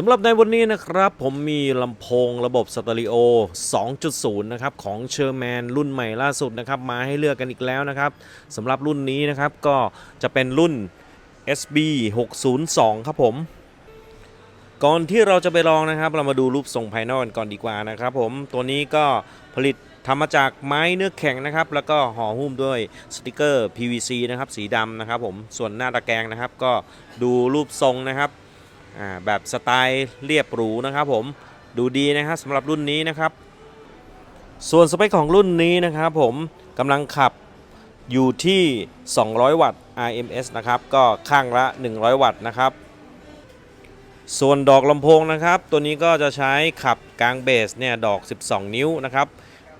สำหรับในวันนี้นะครับผมมีลำโพงระบบสเตอริโอ 2.0 นะครับของเชอร์แมนรุ่นใหม่ล่าสุดนะครับมาให้เลือกกันอีกแล้วนะครับสำหรับรุ่นนี้นะครับก็จะเป็นรุ่น SB 602ครับผม ก่อนที่เราจะไปลองนะครับ เรามาดูรูปทรงภายนอกกันก่อนดีกว่านะครับผมตัวนี้ก็ผลิตทำมาจากไม้เนื้อแข็งนะครับ แล้วก็ห่อหุ้มด้วยสติกเกอร์ PVC นะครับสีดำนะครับผมส่วนหน้าตะแกรงนะครับ ก็ดูรูปทรงนะครับ อ่าแบบสไตล์เรียบหรูนะครับผมดูดีนะครับสำหรับรุ่นนี้นะครับ ส่วนสเปคของรุ่นนี้นะครับผมกำลังขับอยู่ที่ 200 วัตต์ RMS นะครับก็ข้างละ 100 วัตต์นะครับ ส่วนดอกลำโพงนะครับ ตัวนี้ก็จะใช้ขับกลางเบสเนี่ยดอก 12 นิ้วนะครับ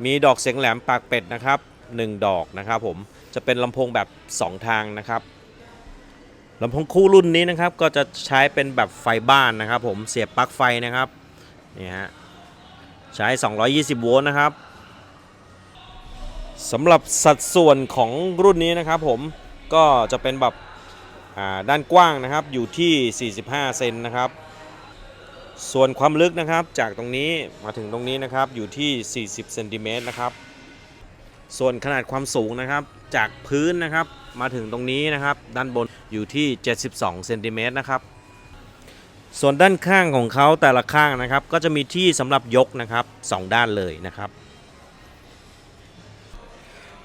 มีดอกเสียงแหลมปากเป็ดนะครับ 1 ดอกนะครับผมจะเป็นลำโพงแบบ 2 ทางนะครับ ลำโพงคู่รุ่นนี้นะครับก็จะใช้เป็นแบบไฟบ้านนะครับ ผมเสียบปลั๊กไฟนะครับนี่ฮะใช้ 220 โวลต์นะครับสำหรับสัดส่วนของรุ่นนี้นะครับผมก็จะเป็นแบบด้านกว้างนะครับอยู่ที่ 45 เซนนะครับ ส่วนความลึกนะครับจากตรงนี้มาถึงตรงนี้นะครับอยู่ที่ 40 เซนติเมตรนะครับ ส่วนขนาดความสูงนะครับ จากพื้นนะครับ มาถึงตรงนี้นะครับ ด้านบนอยู่ที่ 72เซนติเมตรนะครับ ส่วนด้านข้างของเขาแต่ละข้างนะครับ ก็จะมีที่สำหรับยกนะครับสองด้านเลยนะครับ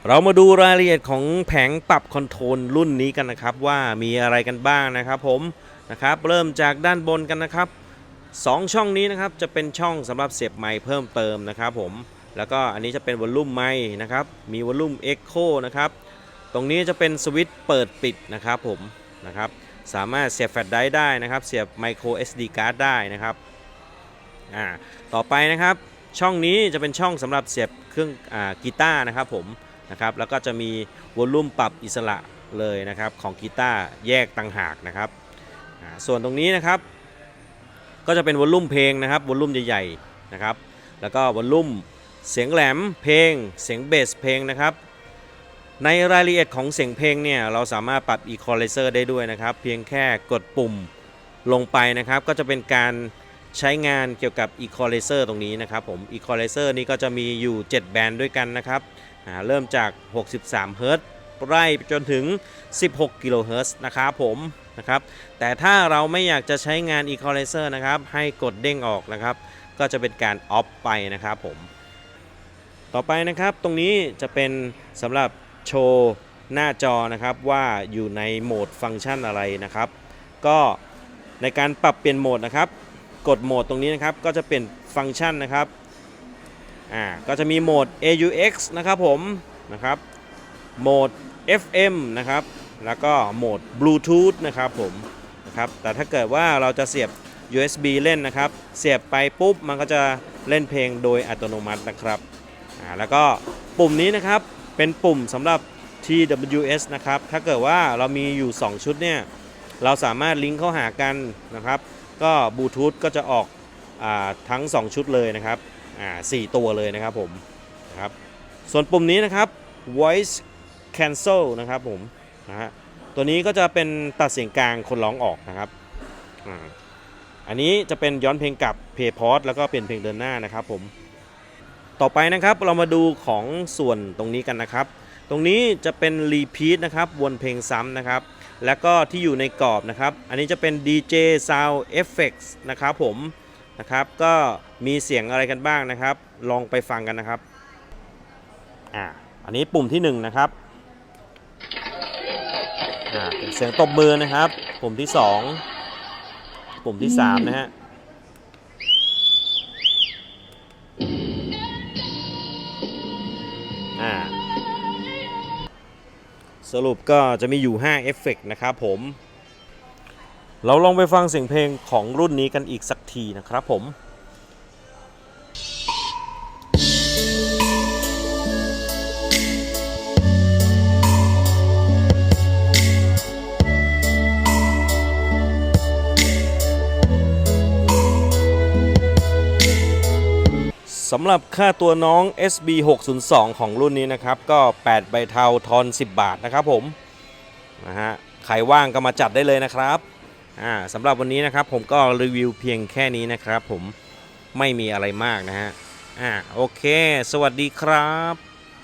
เรามาดูรายละเอียดของแผงปรับคอนโทรลรุ่นนี้กันนะครับว่ามีอะไรกันบ้างนะครับผมนะครับเริ่มจากด้านบนกันนะครับสองช่องนี้นะครับจะเป็นช่องสำหรับเสียบไมค์เพิ่มเติมนะครับผม แล้วก็อันนี้จะเป็นวอลลุ่มไมค์นะครับ มีวอลลุ่มเอ็กโคนะครับ ตรงนี้จะเป็นสวิตช์เปิดปิดนะครับผมนะครับ สามารถเสียบแฟลชไดรฟ์ได้นะครับ เสียบไมโคร SD card ได้นะครับอ่าต่อไปนะครับช่องนี้จะเป็นช่องสำหรับเสียบเครื่องอ่ากีตาร์นะครับผมนะครับแล้วก็จะมีวอลลุ่มปรับอิสระเลยนะครับของกีตาร์แยกต่างหากนะครับส่วนตรงนี้นะครับ ก็จะเป็นวอลลุ่มเพลงนะครับวอลลุ่มใหญ่ๆนะครับ แล้วก็วอลลุ่ม เสียงแหลมเพลง เสียงเบสเพลงนะครับ ในรายละเอียดของเสียงเพลงเนี่ยเราสามารถปรับ Equalizer ได้ด้วยนะครับ เพียงแค่กดปุ่มลงไปนะครับ ก็จะเป็นการใช้งานเกี่ยวกับ Equalizer ตรงนี้นะครับผม Equalizer นี้ก็จะมีอยู่ 7 แบนด์ด้วยกันนะครับ เริ่มจาก 63เฮิรตซ์ไล่ไปจนถึง 16 กิโลเฮิรตซ์นะครับผมนะครับ แต่ถ้าเราไม่อยากจะใช้งาน Equalizer นะครับ ให้กดเด้งออกนะครับ ก็จะเป็นการออฟไปนะครับผม ต่อไปนะครับตรงนี้จะเป็นสำหรับโชว์หน้าจอนะครับว่าอยู่ในโหมดฟังก์ชันอะไรนะครับ ก็ในการปรับเปลี่ยนโหมดนะครับ กดโหมดตรงนี้นะครับก็จะเปลี่ยนฟังก์ชันนะครับอ่าก็จะมีโหมด AUX นะครับผมนะครับโหมด FM นะครับแล้วก็โหมด Bluetooth นะครับผมนะครับแต่ถ้าเกิดว่าเราจะเสียบ USB เล่นนะครับ เสียบไปปุ๊บมันก็จะเล่นเพลงโดยอัตโนมัตินะครับ อ่าแล้วก็ปุ่มนี้นะครับเป็นปุ่มสำหรับ TWS นะครับ ถ้าเกิดว่าเรามีอยู่ 2 ชุดเนี่ย เราสามารถลิงก์เข้าหากันนะครับ ก็บลูทูธก็จะออกอทั้ง 2 ชุดเลยนะครับสี่ตัวเลยนะครับผมนะครับ ส่วนปุ่มนี้นะครับ voice cancel นะครับผมนะฮะ ตัวนี้ก็จะเป็นตัดเสียงกลางคนร้องออกนะครับอ,อันนี้จะเป็นย้อนเพลงกลับ play pause แล้วก็เป็นเพลงเดินหน้านะครับผม ต่อไปนะครับเรามาดูของส่วนตรงนี้กันนะครับ ตรงนี้จะเป็น repeat นะครับวนเพลงซ้ำนะครับ แล้วก็ที่อยู่ในกรอบนะครับ อันนี้จะเป็น DJ Sound Effects นะครับผมนะครับก็มีเสียงอะไรกันบ้างนะครับ ลองไปฟังกันนะครับอ่าอันนี้ปุ่มที่1นงนะครับอ่าเป็นเสียงตบมือนะครับ ปุ่มที่ 2 ปุ่มที่ 3 นะฮะ สรุปก็จะมีอยู่5เอฟเฟกต์นะครับผม เราลองไปฟังเสียงเพลงของรุ่นนี้กันอีกสักทีนะครับผม สำหรับค่าตัวน้อง SB 602ของรุ่นนี้นะครับ ก็ 8 ใบเทาทอน 10 บาทนะครับผมนะฮะใครว่างก็มาจัดได้เลยนะครับอ่าสำหรับวันนี้นะครับผมก็รีวิวเพียงแค่นี้นะครับผมไม่มีอะไรมากนะฮะอ่าโอเค สวัสดีครับ